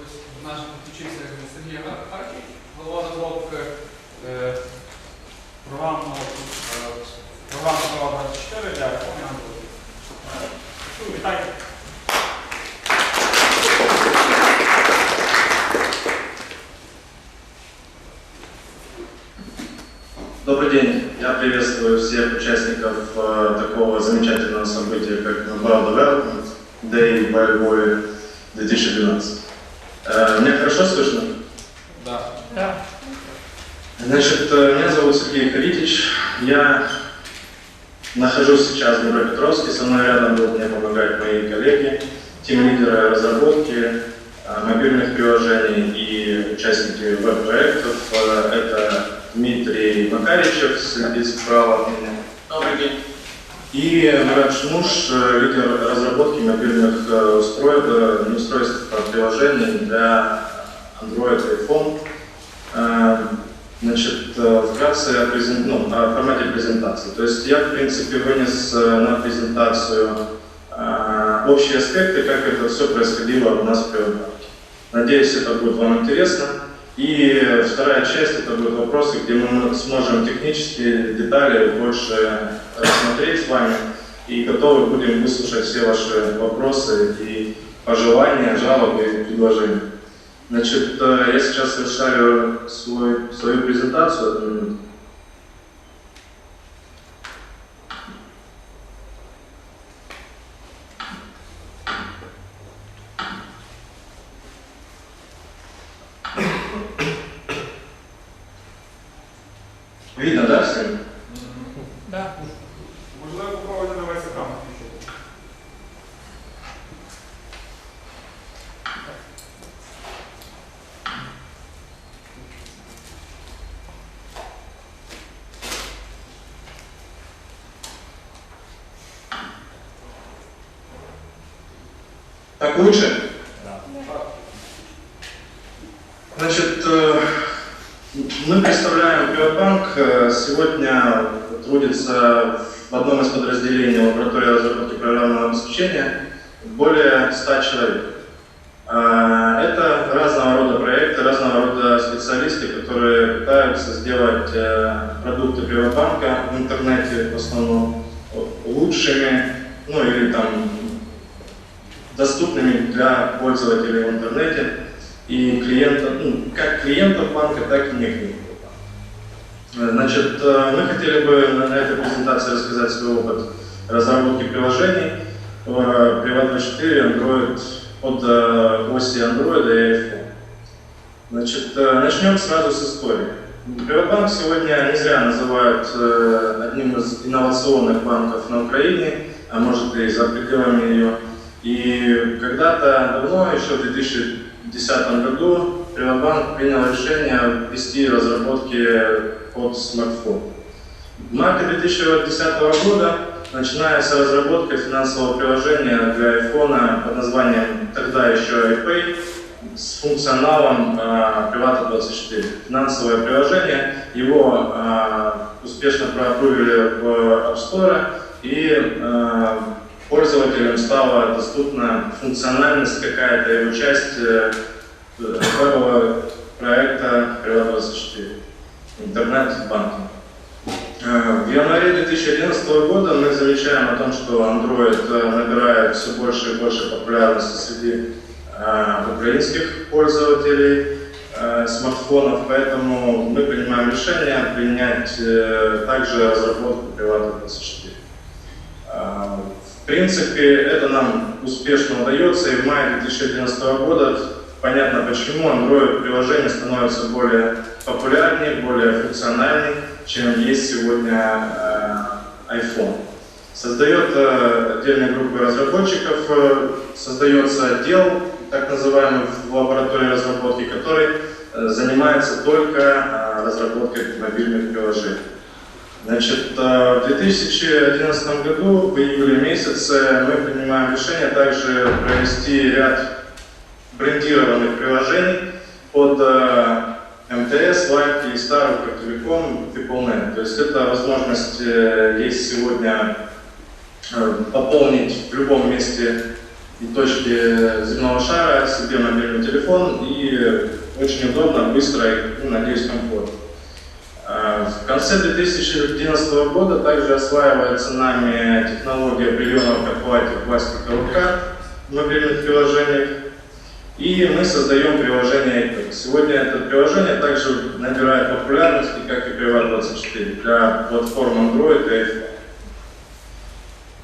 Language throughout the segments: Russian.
Ось наш підключився Сергій Арчик, голова розробки е, програмного е, програми права 24 для реформи Android. Ну, Вітайте. Добрый день. Я приветствую всех участников э, такого замечательного события, как Mobile Development Day во Львове 2012. Э, меня хорошо слышно? Да. Да. Значит, э, меня зовут Сергей Харитич. Я нахожусь сейчас в Днепропетровске. Со мной рядом будут мне помогать мои коллеги, тим-лидеры разработки э, мобильных приложений и участники веб-проектов. Это Дмитрий Макаричев, сидит справа от меня. Добрый день. И Шмуш, э, лидер разработки мобильных э, устройств, э, не устройств, приложений для Android и iPhone. Э, Значит, э, вкратце о, презен- ну, о формате презентации. То есть я, в принципе, вынес э, на презентацию э, общие аспекты, как это все происходило у нас в Приватбанке. Надеюсь, это будет вам интересно. И вторая часть это будут вопросы, где мы сможем технические детали больше рассмотреть с вами и готовы будем выслушать все ваши вопросы и пожелания, жалобы и предложения. Значит, э, я сейчас совершаю свой, свою презентацию. Лучше? Значит, э, мы представляем Приватбанк. Э, Сегодня трудится в одном из подразделений лаборатории разработки программного обеспечения более 100 человек. Э, Это разного рода проекты, разного рода специалисты, которые пытаются сделать продукты Приватбанка в интернете в основном лучшими, ну или там доступными для пользователей в интернете и клиентов, ну, как клиентов банка, так и не клиентов. Значит, э, мы хотели бы на этой презентации рассказать свой опыт разработки приложений в Privat24, Android, под э, оси Android и iPhone. Значит, э, начнем сразу с истории. Приватбанк сегодня не зря называют э, одним из инновационных банков на Украине, а может и за пределами ее. И когда-то давно, еще в 2010 году, Приватбанк принял решение ввести разработки под смартфон. В марте 2010 года начинается разработка финансового приложения для iPhone под названием тогда еще iPay с функционалом э, Privata24. Финансовое приложение, его э, успешно проапрувили в App Store и э, пользователям стала доступна функциональность какая-то его часть э, вебового проекта Privat24, интернет-банкинг. Э, В январе 2011 года мы замечаем о том, что Android э, набирает все больше и больше популярности среди э, украинских пользователей э, смартфонов, поэтому мы принимаем решение принять э, также разработку Privata24. Принципе, это нам успешно удается, и в мае 2011 года понятно почему Android-приложение становится более популярнее, более функциональнее, чем есть сегодня э, iPhone. Создает э, отдельные группы разработчиков, э, создается отдел, так называемый в лаборатории разработки, который э, занимается только э, разработкой мобильных приложений. Значит, э, в 2011 году, в июле месяце, мы принимаем решение также провести ряд брендированных приложений под э, МТС, Лайк, Киевстар, Укртелеком, People.net. То есть это возможность э, есть сегодня пополнить в любом месте и точки земного шара себе мобильный телефон и очень удобно, быстро и, ну, надеюсь, комфортно. В конце 2011 года также осваивается нами технология приема к оплате пластиковых карт в мобильных приложениях. И мы создаем приложение iPad. Сегодня это приложение также набирает популярности, как и Privat24, для платформ Android и iPhone.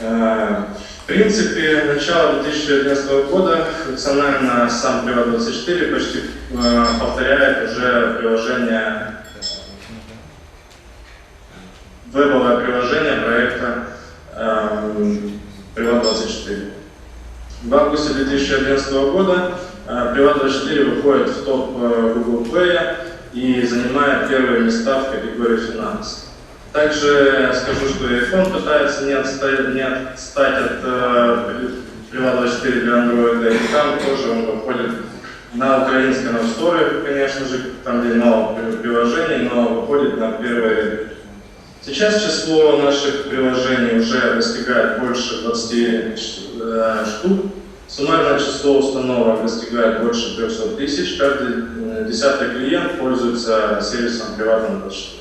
Э, В принципе, начало 2011 года функционально сам Privat24 почти э, повторяет уже приложение, вебовое приложение проекта эм, Privat24. В августе 2011 года э, Privat24 выходит в топ э, Google Play и занимает первые места в категории финанс. Также скажу, что iPhone пытается не отстать, не отстать от э, Privat24 для Android, и там тоже он выходит на украинском App конечно же, там где мало при- приложений, но выходит на первые. Сейчас число наших приложений уже достигает больше 20 э, штук. Суммарное число установок достигает больше 300 тысяч. Каждый э, десятый клиент пользуется сервисом приватного почты.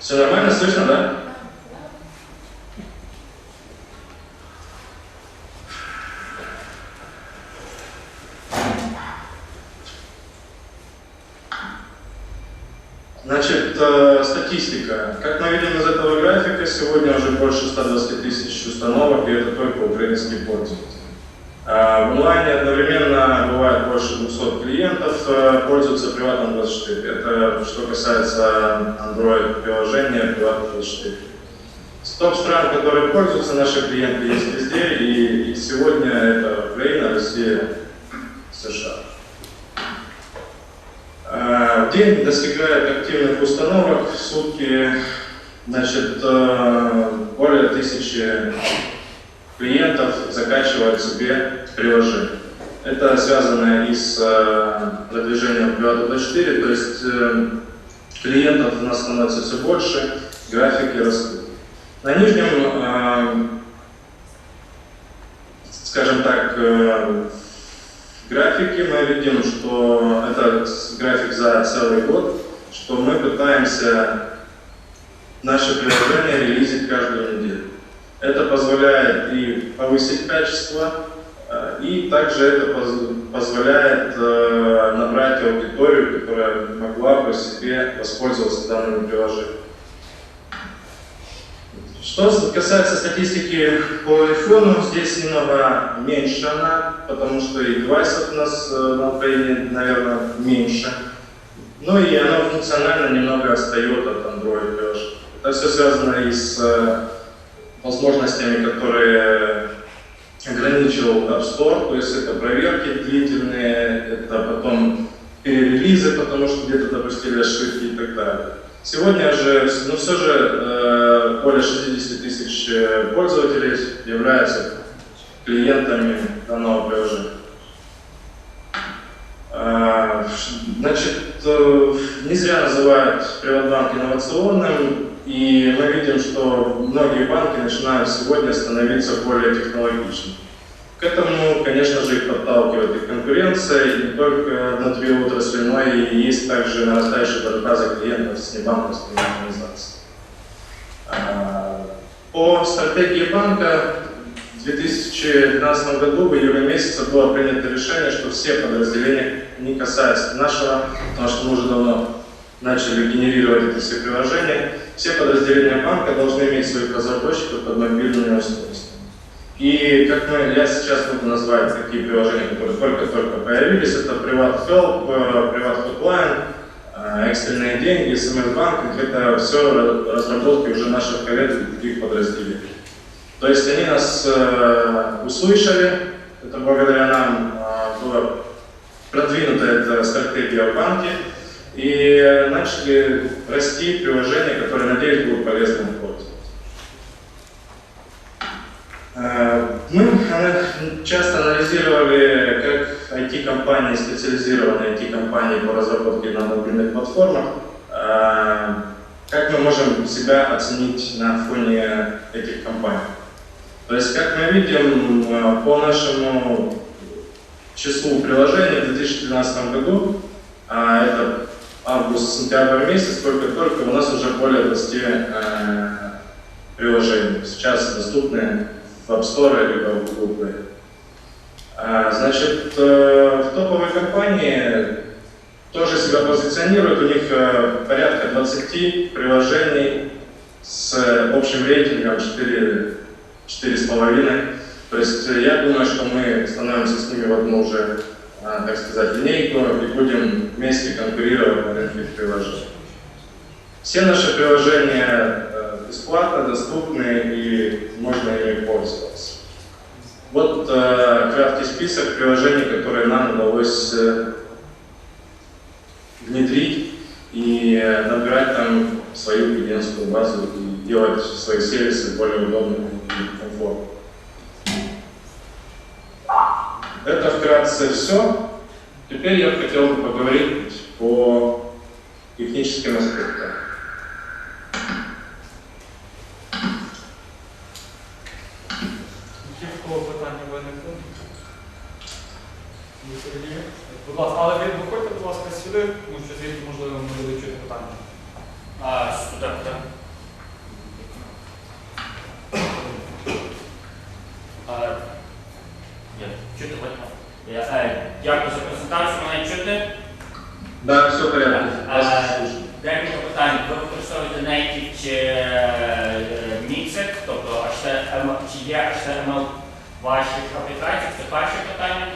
Все нормально, слышно, да? Значит, э, статистика. Как мы видим из этого графика, сегодня уже больше 120 тысяч установок, и это только украинские пользователи. А В онлайне одновременно бывает больше 200 клиентов, э, пользуются приватным 24. Это что касается Android приложения приватным 24. Стоп стран, которые пользуются наши клиенты, есть везде, и, и сегодня это Украина, Россия, США. Э, День достигает активных установок в сутки значит, э, более тысячи клиентов закачивают себе приложение. Это связано и с э, продвижением Privat 24, то есть э, клиентов у нас становится все больше, графики растут. На нижнем, скажем так, графике мы видим, что это график за целый год, что мы пытаемся наше приложение релизить каждую неделю. Это позволяет и повысить качество, э, и также это поз- позволяет э, набрать аудиторию, которая могла бы себе воспользоваться данным приложением. Что касается статистики по iPhone, здесь немного меньше она, потому что и девайсов у нас э, на Украине, наверное, меньше. Ну и оно функционально немного отстает от Android. Это все связано и с э, возможностями, которые ограничил App Store, то есть это проверки длительные, это потом перерелизы, потому что где-то допустили ошибки и так далее. Сегодня же, ну все же, более 60 тысяч э, пользователей являются клиентами данного приложения. Э, Значит, э, не зря называют Приватбанк инновационным, и мы видим, что многие банки начинают сегодня становиться более технологичными. К этому, конечно же, их подталкивает и конкуренция, и не только внутри отрасли, но и есть также нарастающая борьба за клиентов с небанковскими организациями. По стратегии банка в 2012 году в июле месяце было принято решение, что все подразделения, не касается нашего, потому что мы уже давно начали генерировать эти все приложения, все подразделения банка должны иметь своих разработчиков под мобильными устройствами. И как мы, я сейчас буду назвать такие приложения, которые только-только появились, это Privat Help, Privat Hotline, экстренные деньги, смс-банкинг, это все разработки уже наших коллег и других подразделений. То есть они нас э, услышали, это благодаря нам э, была продвинута эта стратегия в банке, и э, начали расти приложения, которые, надеюсь, будут полезны пользователям. Э, Мы ана- часто анализировали, IT-компании, специализированные IT-компании по разработке на мобильных платформах, э, как мы можем себя оценить на фоне этих компаний? То есть, как мы видим, э, по нашему числу приложений в 2013 году, а это август-сентябрь месяц, только-только у нас уже более 20 э, приложений сейчас доступны в App Store либо в Google Play. А, Значит, э, в топовой компании тоже себя позиционируют, у них э, порядка 20 приложений с общим рейтингом 4, 4,5. То есть э, я думаю, что мы становимся с ними в одну уже, а, так сказать, линейку и будем вместе конкурировать на рынке приложений. Все наши приложения э, бесплатно, доступны и можно ими пользоваться. Вот э, краткий список приложений, которые нам удалось э, внедрить и э, набирать там свою клиентскую базу и делать свои сервисы более удобными и комфортными. Это вкратце все. Теперь я хотел бы поговорить по техническим аспектам. Ласка, але ви виходьте, будь ласка, сюди, тому що звідти, можливо, не буде чути питання. А, сюди? А, я чути? Я, е, Дякую за презентацію, мене чути. Да, все слушаю. Декілька питань. Ви використовуєте native чи е, тобто HTML, чи є HTML ваших аплікаціях? Це перше питання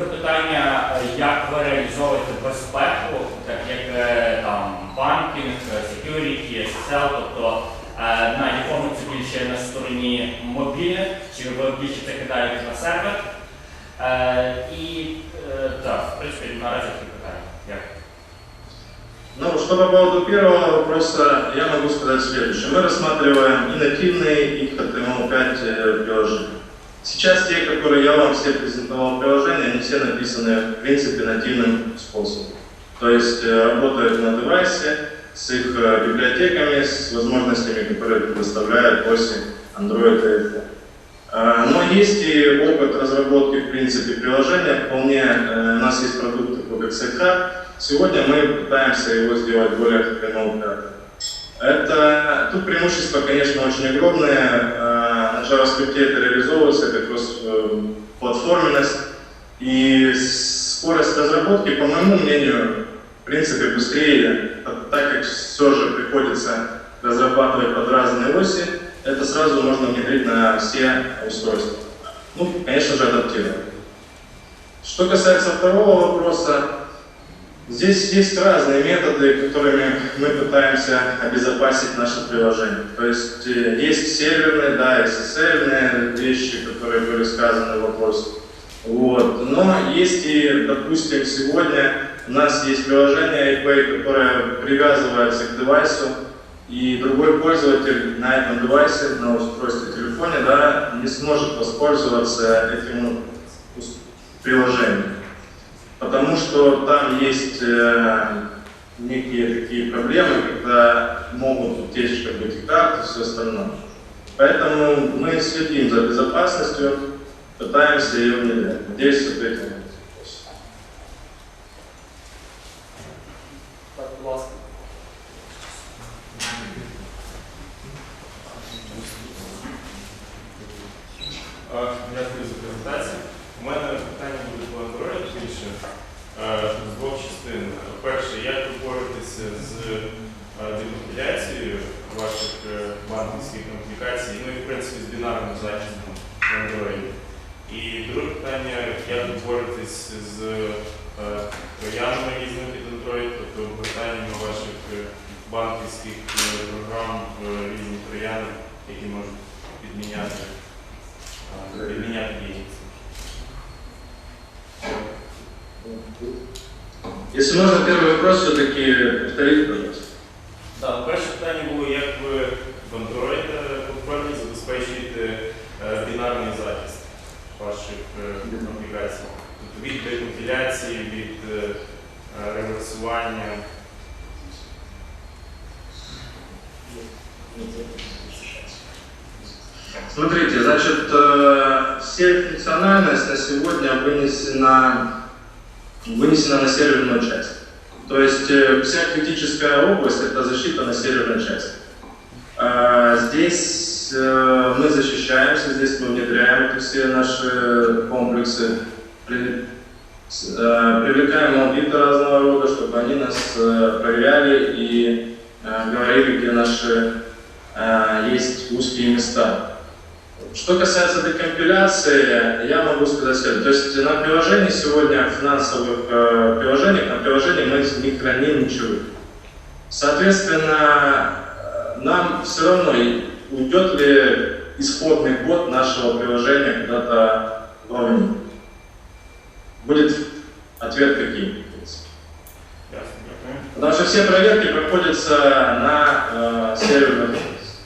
друге питання, е, як ви реалізовуєте безпеку, так як е, там банкінг, е, security, SSL, тобто е, на якому це більше на стороні мобільних, чи ви більше це кидаєте на сервер? Е, І е, так, в принципі, наразі такі питання. Дякую. Ну, что по поводу первого вопроса, я могу сказать следующее. Мы рассматриваем и нативные, и HTML5 э, приложения. Сейчас те, которые я вам все презентовал приложения, они все написаны, в принципе, нативным способом. То есть э, работают на девайсе с их э, библиотеками, с возможностями, которые предоставляют оси Android и iPhone. А, Но есть и опыт разработки, в принципе, приложения. Вполне э, у нас есть продукты по XCK. Сегодня мы пытаемся его сделать более HTML5. Это, тут преимущество, конечно, очень огромное. На JavaScript реализовывается, это кросс-платформенность. И скорость разработки, по моему мнению, в принципе, быстрее, так как все же приходится разрабатывать под разные оси, это сразу можно внедрить на все устройства. Ну, конечно же, адаптировать. Что касается второго вопроса, здесь есть разные методы, которыми мы пытаемся обезопасить наше приложение. То есть э, есть серверные, да, SSL вещи, которые были сказаны в вопросе. Вот. Но есть и, допустим, сегодня у нас есть приложение iPay, которое привязывается к девайсу, и другой пользователь на этом девайсе, на устройстве телефоне, да, не сможет воспользоваться этим ус- приложением. Потому что там есть э, некие такие проблемы, когда могут утечка быть и карты, и все остальное. Поэтому мы следим за безопасностью, пытаемся ее внедрять. Надеюсь, ответил на банківських е, програм в різні трояни, які можуть підміняти підміняти дії. Если можно, первый вопрос все-таки повторите, пожалуйста. Так, перше питання було, як ви в Android е, забезпечуєте е, бінарний захист ваших е, аплікацій. Тобто від декомпіляції, від е, е, реверсування. Смотрите, значит, э, вся функциональность на сегодня вынесена, вынесена на серверную часть. То есть э, вся критическая область – это защита на серверной части. А Здесь э, мы защищаемся, здесь мы внедряем все наши комплексы, э, привлекаем аудиты разного рода, чтобы они нас э, проверяли и э, говорили, где наши э, есть узкие места. Что касается декомпиляции, я могу сказать следующее. То есть на приложении сегодня, финансовых э, приложениях, на приложении мы не храним ничего. Соответственно, э, нам все равно, уйдет ли исходный код нашего приложения куда-то вовне. Будет ответ каким? Потому что все проверки проходятся на э, серверных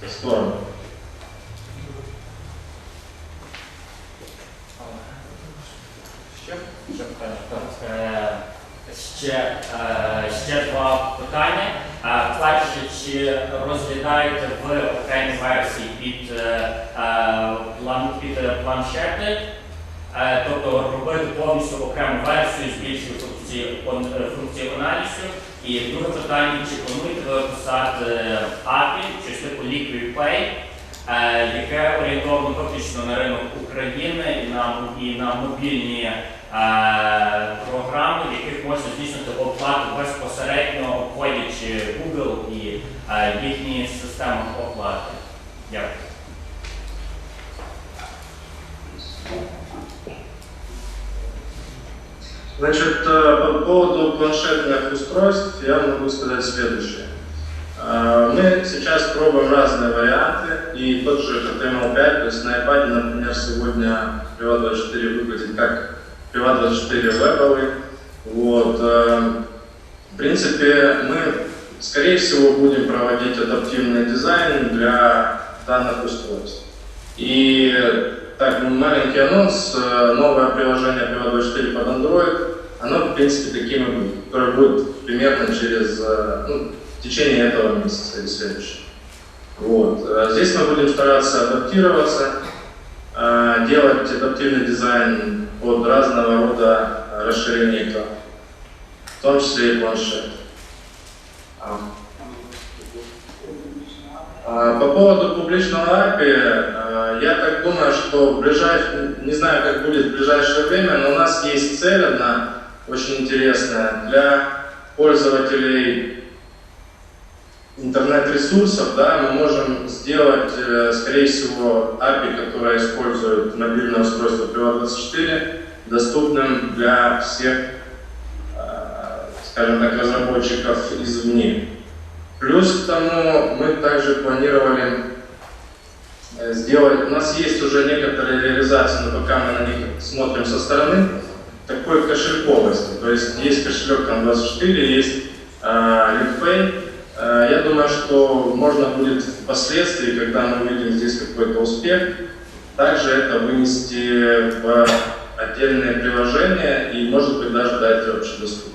сторонах. Ще? Ще е, Ще, е, два питання. Е, Перше, чи розглядаєте ви окремі версії під, е, е, під е, планшети? Е, Тобто робити повністю окрему версію, он- е, функціоналістю. І друге питання, чи плануєте ви писати API, щось типу Liquid Pay, е, яке орієнтовано виключно на ринок України і на, і на мобільні е, програми, в яких можна здійснити оплату безпосередньо входячи Google і е, їхні системи оплати. Дякую. Значит, по поводу планшетных устройств я могу сказать следующее. Мы сейчас пробуем разные варианты, и тот же HTML5, то есть на iPad, например, сегодня Privat24 выглядит как Privat24 вебовый. Вот. э, В принципе, мы, скорее всего, будем проводить адаптивный дизайн для данных устройств. И так, маленький анонс. Э, Новое приложение Privat24 под Android, оно, в принципе, таким будет, примерно через, э, ну, в течение этого месяца или следующего. Вот. Э, Здесь мы будем стараться адаптироваться, э, делать адаптивный дизайн под разного рода расширения экрана, в том числе и планшет. А, а, По поводу публичного API, я так думаю, что в ближайшее, не знаю, как будет в ближайшее время, но у нас есть цель одна очень интересная для пользователей интернет-ресурсов, да, мы можем сделать, э, скорее всего, API, которое использует мобильное устройство Privat24, доступным для всех, э, скажем так, разработчиков извне. Плюс к тому мы также планировали э, сделать, у нас есть уже некоторые реализации, но пока мы на них смотрим со стороны, такой кошельковости. То есть есть кошелек там 24, есть э. Э, я думаю, что можно будет впоследствии, когда мы увидим здесь какой-то успех, также это вынести в отдельные приложения и, может быть, даже дать общедоступность.